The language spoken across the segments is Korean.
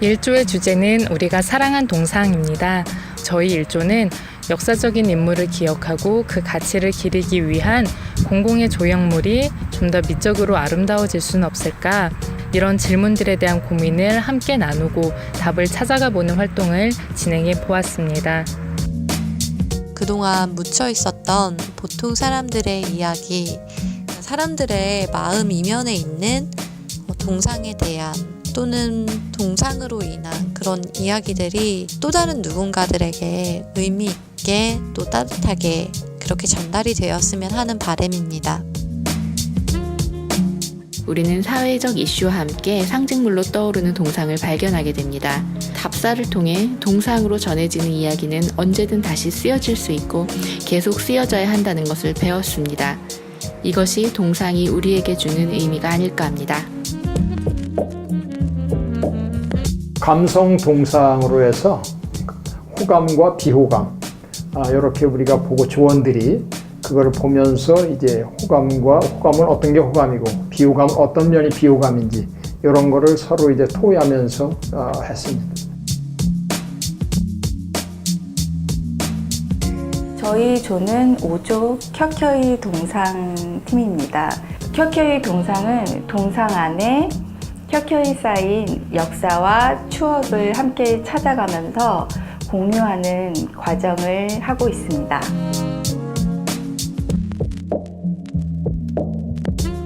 일조의 주제는 우리가 사랑한 동상입니다. 저희 일조는 역사적인 인물을 기억하고 그 가치를 기리기 위한 공공의 조형물이 좀 더 미적으로 아름다워질 수는 없을까? 이런 질문들에 대한 고민을 함께 나누고 답을 찾아가 보는 활동을 진행해 보았습니다. 그동안 묻혀 있었던 보통 사람들의 이야기, 사람들의 마음 이면에 있는 어, 동상에 대한 또는 동상으로 인한 그런 이야기들이 또 다른 누군가들에게 의미 있게 또 따뜻하게 그렇게 전달이 되었으면 하는 바람입니다. 우리는 사회적 이슈와 함께 상징물로 떠오르는 동상을 발견하게 됩니다. 답사를 통해 동상으로 전해지는 이야기는 언제든 다시 쓰여질 수 있고 계속 쓰여져야 한다는 것을 배웠습니다. 이것이 동상이 우리에게 주는 의미가 아닐까 합니다. 감성 동상으로 해서 호감과 비호감 아, 이렇게 우리가 보고 조원들이 그거를 보면서 이제 호감과 호감은 어떤 게 호감이고 비호감은 어떤 면이 비호감인지 이런 거를 서로 이제 토의하면서 어, 했습니다. 저희 조는 5조 켜켜이 동상 팀입니다. 켜켜이 동상은 동상 안에 켜켜이 쌓인 역사와 추억을 함께 찾아가면서 공유하는 과정을 하고 있습니다.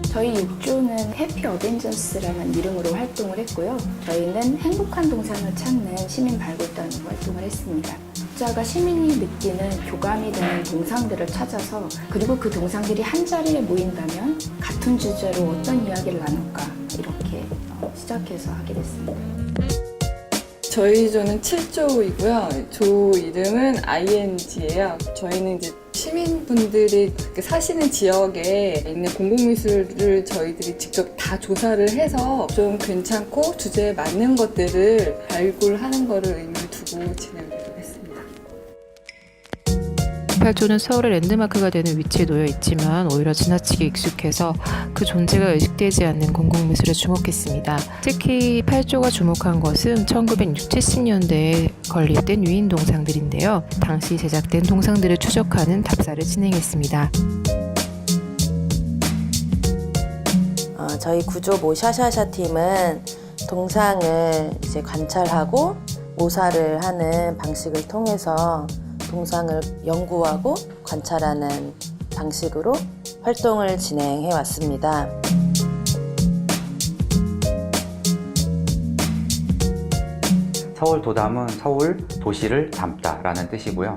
저희 6조는 해피 어벤져스라는 이름으로 활동을 했고요. 저희는 행복한 동상을 찾는 시민 발굴단 활동을 했습니다. 각자가 시민이 느끼는 교감이 되는 동상들을 찾아서 그리고 그 동상들이 한 자리에 모인다면 같은 주제로 어떤 이야기를 나눌까 시작해서 하게 됐습니다. 저희 조는 7조이고요. 조 이름은 ING예요. 저희는 이제 시민분들이 그 사시는 지역에 있는 공공미술을 저희들이 직접 다 조사를 해서 좀 괜찮고 주제에 맞는 것들을 발굴하는 거를 의미를 두고 진행을 했습니다. 8조는 서울의 랜드마크가 되는 위치에 놓여 있지만 오히려 지나치게 익숙해서 그 존재가 의식되지 않는 공공미술에 주목했습니다. 특히 8조가 주목한 것은 1960, 70년대에 건립된 유인 동상들인데요. 당시 제작된 동상들을 추적하는 답사를 진행했습니다. 어, 저희 구조 모샤샤샤 팀은 동상을 이제 관찰하고 모사를 하는 방식을 통해서 동상을 연구하고 관찰하는 방식으로 활동을 진행해 왔습니다. 서울 도담은 서울 도시를 담다라는 뜻이고요.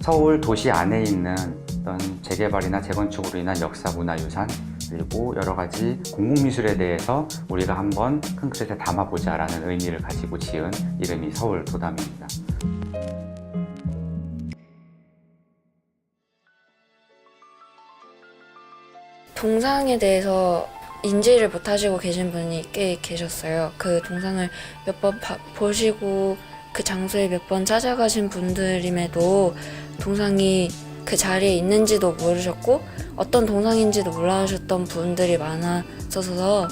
서울 도시 안에 있는 어떤 재개발이나 재건축으로 인한 역사 문화 유산 그리고 여러 가지 공공미술에 대해서 우리가 한번 큰 그릇에 담아보자라는 의미를 가지고 지은 이름이 서울 도담입니다. 동상에 대해서 인지를 못하시고 계신 분이 꽤 계셨어요. 그 동상을 몇 번 보시고 그 장소에 몇 번 찾아가신 분들임에도 동상이 그 자리에 있는지도 모르셨고 어떤 동상인지도 몰라하셨던 분들이 많았어서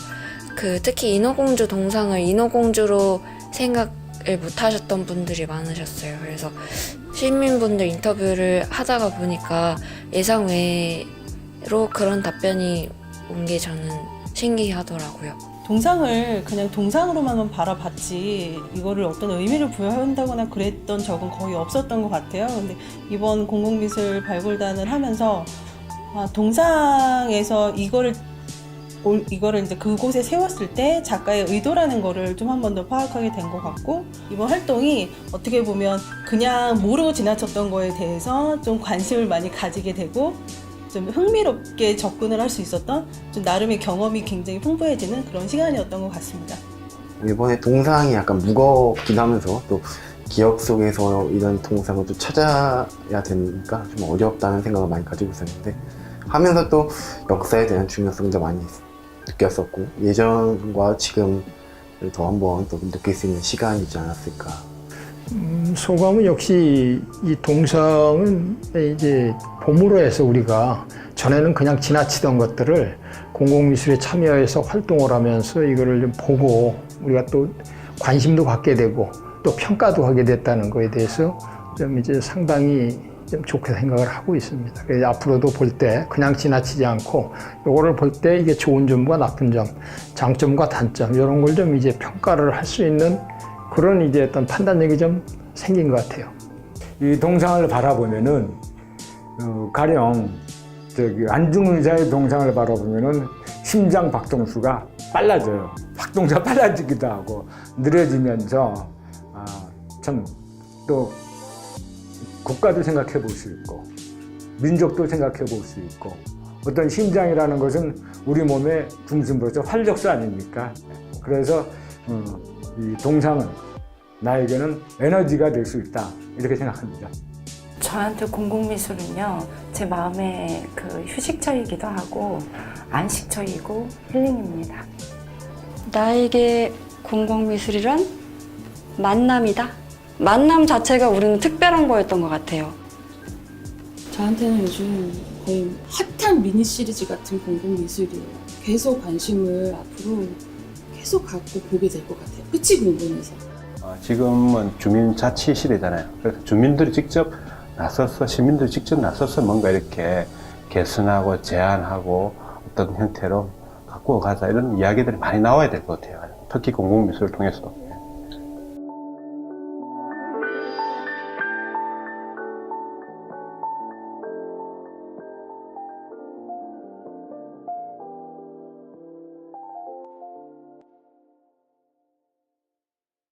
그 특히 인어공주 동상을 인어공주로 생각을 못하셨던 분들이 많으셨어요. 그래서 시민분들 인터뷰를 하다가 보니까 예상 외 로 그런 답변이 온 게 저는 신기하더라고요. 동상을 그냥 동상으로만 바라봤지 이거를 어떤 의미를 부여한다거나 그랬던 적은 거의 없었던 것 같아요. 근데 이번 공공미술 발굴단을 하면서 아, 동상에서 이거를 올- 이거를 이제 그곳에 세웠을 때 작가의 의도라는 거를 좀 한 번 더 파악하게 된 것 같고 이번 활동이 어떻게 보면 그냥 모르고 지나쳤던 거에 대해서 좀 관심을 많이 가지게 되고 좀 흥미롭게 접근을 할 수 있었던 좀 나름의 경험이 굉장히 풍부해지는 그런 시간이었던 것 같습니다. 이번에 동상이 약간 무겁긴 하면서 또 기억 속에서 이런 동상을 또 찾아야 되니까 좀 어렵다는 생각을 많이 가지고 있었는데 하면서 또 역사에 대한 중요성도 많이 느꼈었고 예전과 지금을 더 한번 또 느낄 수 있는 시간이지 않았을까 음, 소감은 역시 이 동상은 이제 봄으로 해서 우리가 전에는 그냥 지나치던 것들을 공공미술에 참여해서 활동을 하면서 이거를 좀 보고 우리가 또 관심도 갖게 되고 또 평가도 하게 됐다는 거에 대해서 좀 이제 상당히 좀 좋게 생각을 하고 있습니다. 그래서 앞으로도 볼 때 그냥 지나치지 않고 요거를 볼 때 이게 좋은 점과 나쁜 점, 장점과 단점 이런 걸 좀 이제 평가를 할 수 있는 그런 이제 어떤 판단력이 좀 생긴 것 같아요. 이 동상을 바라보면은 어, 가령 저기 안중근 의사의 동상을 바라보면은 심장 박동수가 빨라져요. 박동수가 빨라지기도 하고 느려지면서 아, 참또 국가도 생각해 볼 수 있고 민족도 생각해 볼 수 있고 어떤 심장이라는 것은 우리 몸의 중심부로서 활력소 아닙니까? 그래서 어, 이 동상은 나에게는 에너지가 될 수 있다 이렇게 생각합니다. 저한테 공공미술은요, 제 마음의 그 휴식처이기도 하고, 안식처이고, 힐링입니다. 나에게 공공미술이란 만남이다. 만남 자체가 우리는 특별한 거였던 것 같아요. 저한테는 요즘 거의 핫한 미니 시리즈 같은 공공 미술이에요. 계속 관심을 앞으로 계속 갖고 보게 될 것 같아요. 끝이 궁금해서. 어, 지금은 주민자치 시대잖아요. 그래서 주민들이 직접 나서서 시민들이 직접 나서서 뭔가 이렇게 개선하고 제안하고 어떤 형태로 갖고 가자 이런 이야기들이 많이 나와야 될 것 같아요. 특히 공공미술을 통해서